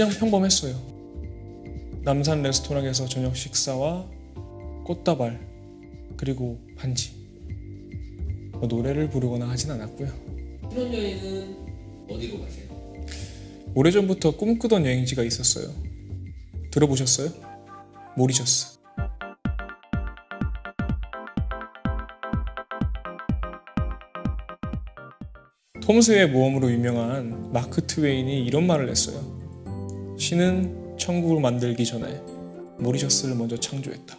그냥 평범했어요. 남산 레스토랑에서 저녁 식사와 꽃다발 그리고 반지. 뭐 노래를 부르거나 하진 않았고요. 신혼여행은 어디로 가세요? 오래전부터 꿈꾸던 여행지가 있었어요. 들어보셨어요? 모리셔스. 톰스의 모험으로 유명한 마크 트웨인이 이런 말을 했어요. 신은 천국을 만들기 전에 모리셔스를 먼저 창조했다.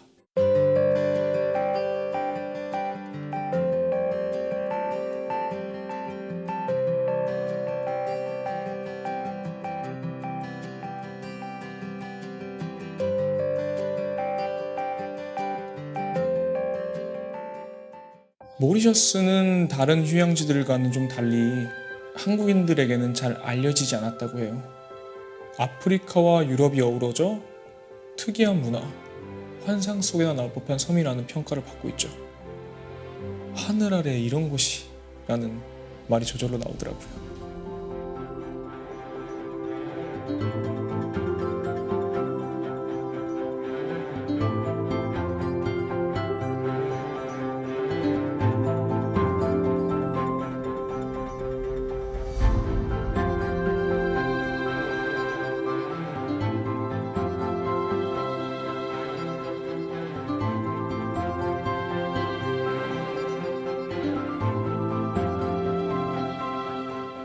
모리셔스는 다른 휴양지들과는 좀 달리 한국인들에게는 잘 알려지지 않았다고 해요. 아프리카와 유럽이 어우러져 특이한 문화, 환상 속에나 나올 법한 섬이라는 평가를 받고 있죠. 하늘 아래 이런 곳이라는 말이 저절로 나오더라고요.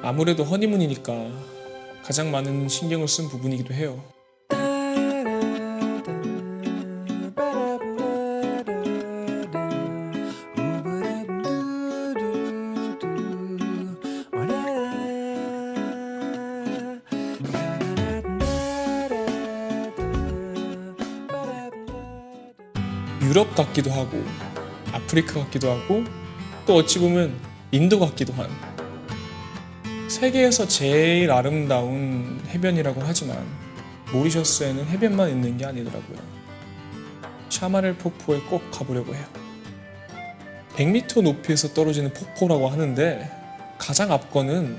아무래도 허니문이니까 가장 많은 신경을 쓴 부분이기도 해요. 유럽 같기도 하고 아프리카 같기도 하고 또 어찌 보면 인도 같기도 한 세계에서 제일 아름다운 해변이라고 하지만 모리셔스에는 해변만 있는 게 아니더라고요. 샤마넬 폭포에 꼭 가보려고 해요. 100m 높이에서 떨어지는 폭포라고 하는데 가장 앞거는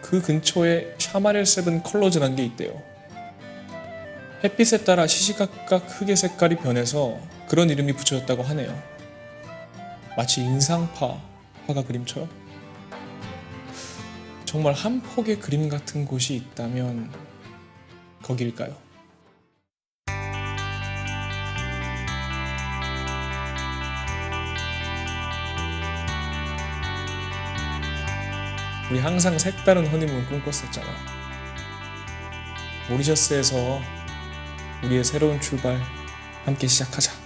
그 근처에 샤마넬 세븐 컬러즈라는 게 있대요. 햇빛에 따라 시시각각 흙의 색깔이 변해서 그런 이름이 붙여졌다고 하네요. 마치 인상파 화가 그림처럼. 정말 한 폭의 그림 같은 곳이 있다면 거기일까요? 우리 항상 색다른 허니문 꿈꿨었잖아. 모리셔스에서 우리의 새로운 출발 함께 시작하자.